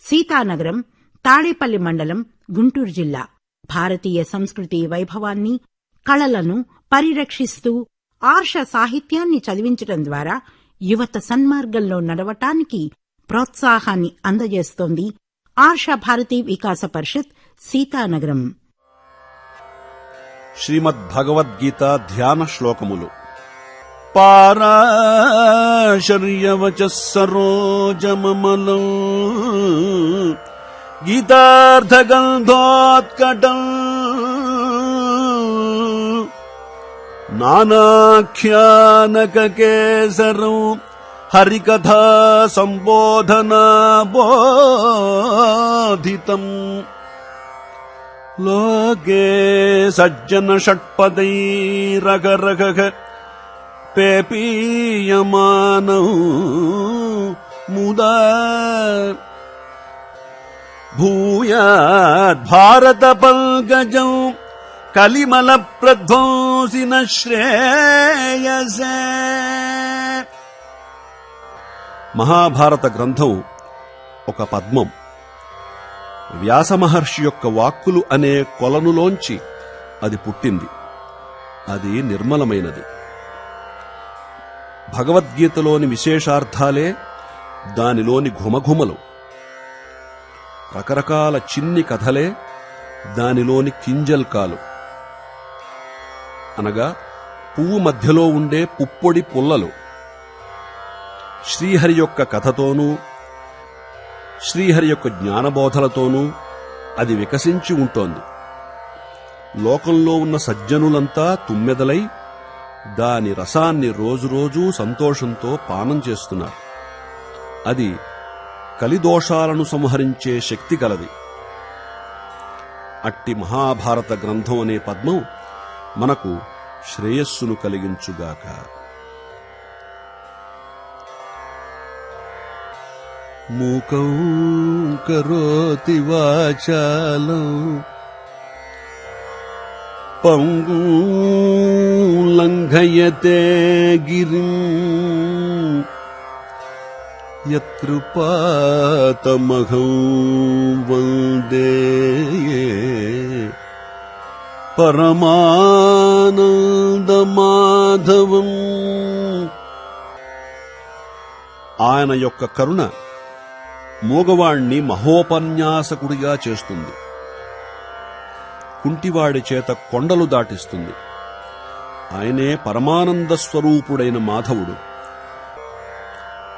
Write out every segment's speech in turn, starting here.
సీతానగరం తాడేపల్లి మండలం గుంటూరు జిల్లా. భారతీయ సంస్కృతి వైభవాన్ని కళలను పరిరక్షిస్తూ ఆర్ష సాహిత్యాన్ని చదివించడం ద్వారా యువత సన్మార్గంలో నడవటానికి ప్రోత్సాహాన్ని అందజేస్తోంది ఆర్ష భారతీ వికాస పరిషత్ సీతానగరం. శ్రీమద్ భగవద్గీత ధ్యాన శ్లోకములు. పారాశర్యవచ సరోజమమలం. ಗೀತಾರ್ಥಗಂಧೋತ್ಕಟಂ ನಾನಾಖ್ಯಾನಕಕೇಸರು ಹರಿಕಥಾ ಸಂಬೋಧನಾ ಬೋಧಿತಂ ಲೋಕೆ ಸಜ್ಜನ ಷಟ್ಪದೈರಗರಗಗ ಪೇಪೀಯಮಾನೌ. ಮುದಾ భూయాద్భారత పంకజం కలిమల ప్రధ్వంసిన శ్రేయసే మహాభారత గ్రంథం ఒక పద్మం. వ్యాసమహర్షి యొక్క వాక్కులు అనే కొలనులోంచి అది పుట్టింది. అది నిర్మలమైనది. భగవద్గీతలోని విశేషార్థాలే దానిలోని ఘుమఘుమలు. రకరకాల చిన్ని కథలే దానిలోని కింజల్కాలు అనగా పువ్వు మధ్యలో ఉండే పుప్పొడి పుల్లలు. శ్రీహరి యొక్క కథతోనూ శ్రీహరి యొక్క జ్ఞానబోధలతోనూ అది వికసించి ఉంటోంది. లోకంలో ఉన్న సజ్జనులంతా తుమ్మెదలై దాని రసాన్ని రోజురోజూ సంతోషంతో పానం చేస్తున్నారు. అది కలిదోషాలను సంహరించే శక్తి కలది. అట్టి మహాభారత గ్రంథం అనే పద్మం మనకు శ్రేయస్సును కలిగించుగాక. మూకం కరోతి వాచాలం పంగు లంఘయతే గిరిం యత్కృపాతమహం వందే పరమానందమాధవం ఆయన యొక్క కరుణ మూగవాణ్ణి మహోపన్యాసకుడిగా చేస్తుంది. కుంటివాడి చేత కొండలు దాటిస్తుంది. ఆయనే పరమానంద స్వరూపుడైన మాధవుడు.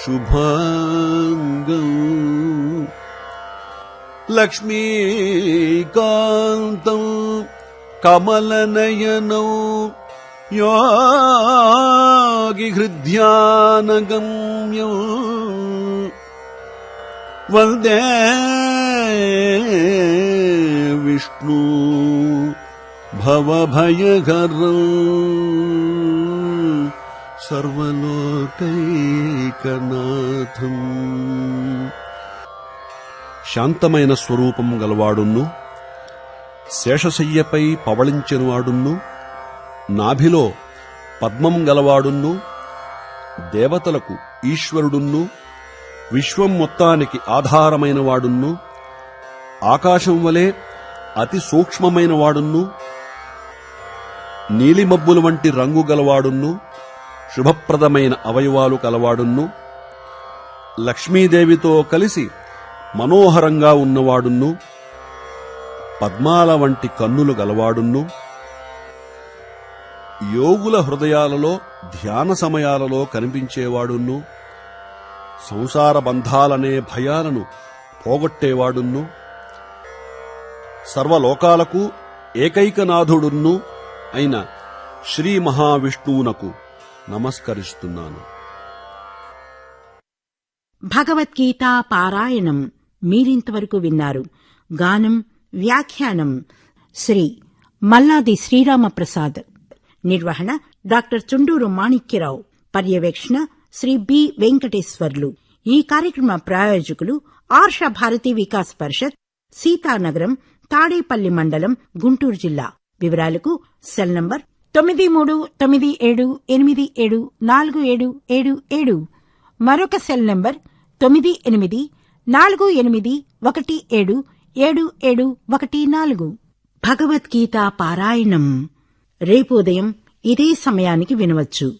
शुभङ्गम्। लक्ष्मीकान्तौ कमलनयनौ योगिहृद्यानगम्यौ वन्दे विष्णु भवभयघरौ సర్వలోకైకనాథం. శాంతమైన స్వరూపం గలవాడున్ను శేషశయ్యపై పవళించినవాడున్ను నాభిలో పద్మం గలవాడున్ను దేవతలకు ఈశ్వరుడున్ను విశ్వం మొత్తానికి ఆధారమైనవాడున్ను ఆకాశం వలె అతి సూక్ష్మమైనవాడున్ను నీలిమబ్బుల వంటి రంగు గలవాడున్ను శుభప్రదమైన అవయవాలు కలవాడున్ను లక్ష్మీదేవితో కలిసి మనోహరంగా ఉన్నవాడున్ను పద్మాల వంటి కన్నులు గలవాడున్ను యోగుల హృదయాలలో ధ్యాన సమయాలలో కనిపించేవాడున్ను సంసార బంధాలనే భయాలను పోగొట్టేవాడున్ను సర్వలోకాలకు ఏకైకనాథుడున్ను అయిన శ్రీ మహావిష్ణువునకు నమస్కరిస్తున్నాను. భగవద్గీత పారాయణం మీరింతవరకు విన్నారు. గానం వ్యాఖ్యానం శ్రీ మల్లాది శ్రీరామప్రసాద్. నిర్వహణ డాక్టర్ చుండూరు మాణిక్యరావు. పర్యవేక్షణ శ్రీ బి వెంకటేశ్వర్లు. ఈ కార్యక్రమ ప్రాయోజకులు ఆర్ష భారతి వికాస్ పరిషత్ సీతానగరం తాడేపల్లి మండలం గుంటూరు జిల్లా. వివరాలకు సెల్ నంబర్ తొమ్మిది మూడు తొమ్మిది ఏడు ఎనిమిది ఏడు నాలుగు ఏడు ఏడు ఏడు. మరొక సెల్ నంబర్ తొమ్మిది ఎనిమిది నాలుగు ఎనిమిది ఒకటి ఏడు ఏడు ఏడు ఒకటి నాలుగు. భగవద్గీత పారాయణం. రేపు ఉదయం ఇదే సమయానికి వినవచ్చు.